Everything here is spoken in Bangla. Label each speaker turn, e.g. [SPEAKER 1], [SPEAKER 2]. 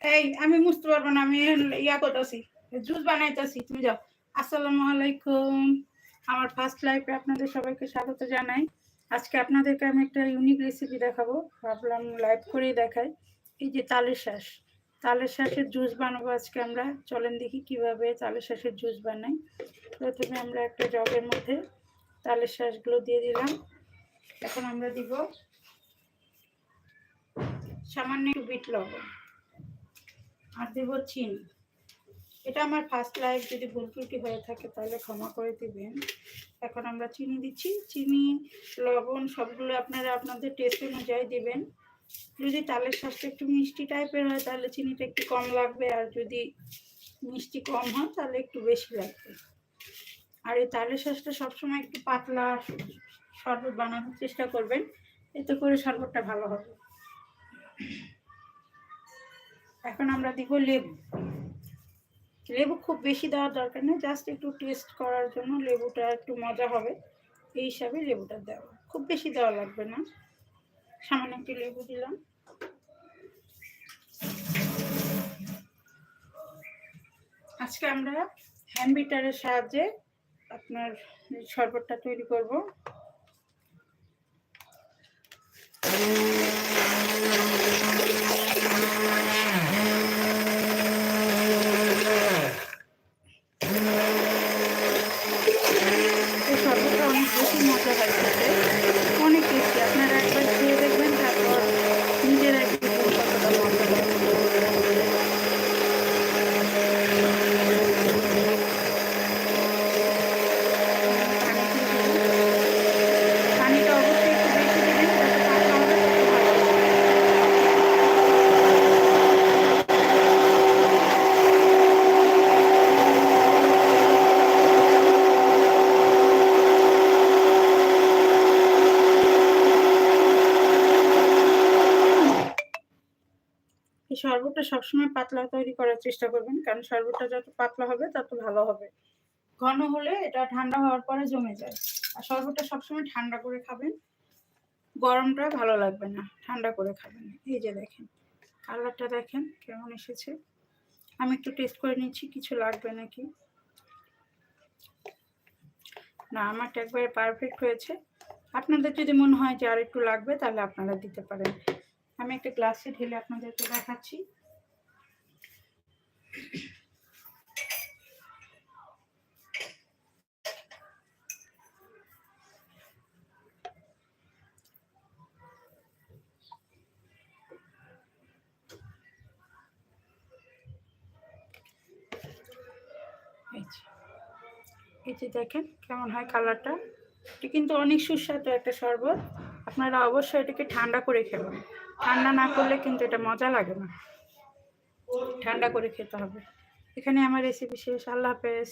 [SPEAKER 1] এই, আমি বুঝতে পারব না, আমি ইয়া করতেছি, জুস বানাইতেছি, তুমি যাও। আসসালামু আলাইকুম। আমার ফার্স্ট লাইফে আপনাদের সবাইকে স্বাগত জানাই। আজকে আপনাদেরকে আমি একটা ইউনিক রেসিপি দেখাবো। ভাবলাম লাইভ করেই দেখাই। এই যে তালের শ্বাস তালের শ্বাসের জুস বানাবো আজকে আমরা। চলেন দেখি কীভাবে তালের শ্বাসের জুস বানাই। প্রথমে আমরা একটা জগের মধ্যে তালের শ্বাসগুলো দিয়ে দিলাম। এখন আমরা দিব সামান্য একটু বিট লবণ। আর দেবো চিনি। এটা আমার ফার্স্ট লাইফ যদি ভুল ত্রুটি হয়ে থাকে তাহলে ক্ষমা করে দিবেন। এখন আমরা চিনি দিচ্ছি। চিনি, লবণ, সবগুলো আপনারা আপনাদের টেস্ট অনুযায়ী দেবেন। যদি তালের শ্বাসটা একটু মিষ্টি টাইপের হয়, তাহলে চিনিটা একটু কম লাগবে। আর যদি মিষ্টি কম হয়, তাহলে একটু বেশি লাগবে। আর এই তালের শ্বাসটা সবসময় একটু পাতলা, শরবত বানানোর চেষ্টা করবেন। এতে করে শরবতটা ভালো হবে। এখন আমরা দিব লেবু। লেবু খুব বেশি দেওয়ার দরকার নেই জাস্ট একটু টেস্ট করার জন্য লেবুটা একটু মজা হবে। এই হিসাবে লেবুটা দেওয়া খুব বেশি দেওয়া লাগবে না। সামান্য একটু লেবু দিলাম। আজকে আমরা হ্যান্ড বিটারের সাহায্যে আপনার শরবতটা তৈরি করব শরবতটা অনেক বেশি মজা হয় খেতে অনেক টেস্টি আপনারা একবার খেয়ে দেখবেন তারপর নিজেরা একটু কতটা মজা হয় পানিটা অবশ্যই একটু বেশি দিবেন যাতে পাতলা হবে তত ভালো হবে। এই শরবতটা সবসময় পাতলা তৈরি করার চেষ্টা করবেন, কারণ শরবতটা যত পাতলা হবে, তত ভালো হবে। ঘন হলে এটা ঠান্ডা হওয়ার পরে জমে যায়। আর শরবতটা সবসময় ঠান্ডা করে খাবেন। গরমটা ভালো লাগবে না, ঠান্ডা করে খাবেন। এই যে দেখেন, কালারটা দেখেন কেমন এসেছে। আমি একটু টেস্ট করে নিচ্ছি, কিছু লাগবে নাকি? না, আমারটা একবারে পারফেক্ট হয়েছে। আপনাদের যদি মনে হয় যে আর একটু লাগবে, তাহলে আপনারা দিতে পারেন। আমি একটা গ্লাসে ঢেলে আপনাদেরকে দেখাচ্ছি। এই যে দেখেন কেমন হয় কালারটা। এটা কিন্তু অনেক সুস্বাদু একটা শরবত। আপনারা অবশ্যই এটাকে ঠান্ডা করে খেবেন। ঠান্ডা না করলে কিন্তু এটা মজা লাগে না। ঠান্ডা করে খেতে হবে। এখানে আমার রেসিপি শেষ। আল্লাহ হাফেজ।